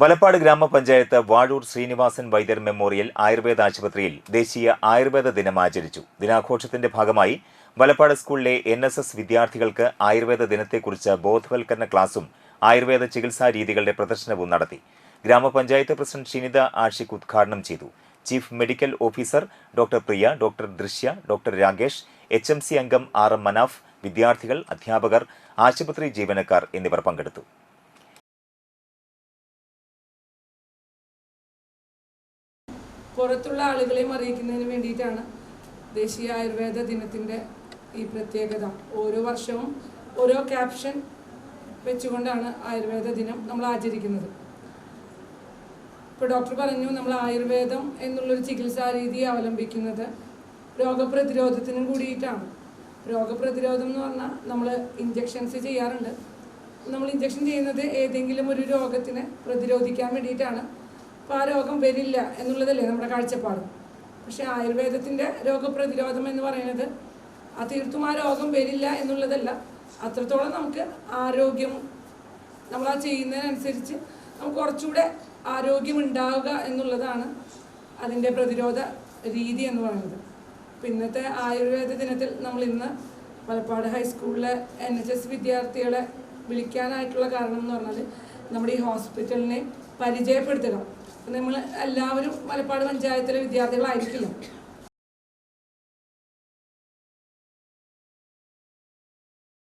വലപ്പാട് ഗ്രാമപഞ്ചായത്ത് വാഴൂർ ശ്രീനിവാസൻ വൈദ്യർ മെമ്മോറിയൽ ആയുർവേദ ആശുപത്രിയിൽ ദേശീയ ആയുർവേദ ദിനം ആചരിച്ചു. ദിനാഘോഷത്തിന്റെ ഭാഗമായി വലപ്പാട് സ്കൂളിലെ എൻ എസ് എസ് വിദ്യാർത്ഥികൾക്ക് ആയുർവേദ ദിനത്തെക്കുറിച്ച് ബോധവൽക്കരണ ക്ലാസും ആയുർവേദ ചികിത്സാ രീതികളുടെ പ്രദർശനവും നടത്തി. ഗ്രാമപഞ്ചായത്ത് പ്രസിഡന്റ് ഷിനിത ആഷിഖ് ഉദ്ഘാടനം ചെയ്തു. Chief medical officer doctor Priya doctor Drishya doctor Rakesh H M C അംഗം ആർ എം മനാഫ് വിദ്യാർത്ഥികൾ അധ്യാപകർ ആശുപത്രി ജീവനക്കാർ എന്നിവർ പങ്കെടുത്തു. പുറത്തുള്ള ആളുകളെയും അറിയിക്കുന്നതിന് വേണ്ടിയിട്ടാണ് ദേശീയ ആയുർവേദ ദിനത്തിന്റെ ഈ പ്രത്യേകത. ഓരോ വർഷവും ഓരോ ക്യാപ്ഷൻ വെച്ചുകൊണ്ടാണ് ആയുർവേദ ദിനം നമ്മൾ ആചരിക്കുന്നത്. ഇപ്പോൾ ഡോക്ടർ പറഞ്ഞു നമ്മൾ ആയുർവേദം എന്നുള്ളൊരു ചികിത്സാ രീതി അവലംബിക്കുന്നത് രോഗപ്രതിരോധത്തിനും കൂടിയിട്ടാണ്. രോഗപ്രതിരോധം എന്ന് പറഞ്ഞാൽ നമ്മൾ ഇഞ്ചെക്ഷൻസ് ചെയ്യാറുണ്ട്. നമ്മൾ ഇഞ്ചെക്ഷൻ ചെയ്യുന്നത് ഏതെങ്കിലും ഒരു രോഗത്തിനെ പ്രതിരോധിക്കാൻ വേണ്ടിയിട്ടാണ്. അപ്പോൾ ആ രോഗം വരില്ല എന്നുള്ളതല്ലേ നമ്മുടെ കാഴ്ചപ്പാട്. പക്ഷേ ആയുർവേദത്തിന്റെ രോഗപ്രതിരോധം എന്ന് പറയുന്നത് ആ തീർത്തും ആ രോഗം വരില്ല എന്നുള്ളതല്ല. അത്രത്തോളം നമുക്ക് ആരോഗ്യം നമ്മൾ ആ ചെയ്യുന്നതിനനുസരിച്ച് നമുക്ക് കുറച്ചുകൂടെ ആരോഗ്യം ഉണ്ടാവുക എന്നുള്ളതാണ് അതിന്റെ പ്രതിരോധ രീതി എന്ന് പറയുന്നത്. അപ്പം ഇന്നത്തെ ആയുർവേദ ദിനത്തിൽ നമ്മൾ ഇന്ന് പലപ്പാട് ഹൈസ്കൂളിലെ എൻ എച്ച് എസ് വിദ്യാർത്ഥികളെ വിളിക്കാനായിട്ടുള്ള കാരണം എന്ന് പറഞ്ഞാൽ നമ്മുടെ ഈ ഹോസ്പിറ്റലിനെ പരിചയപ്പെടുത്തുക. നമ്മൾ എല്ലാവരും മലപ്പാട് പഞ്ചായത്തിലെ വിദ്യാർത്ഥികളായിരിക്കില്ല?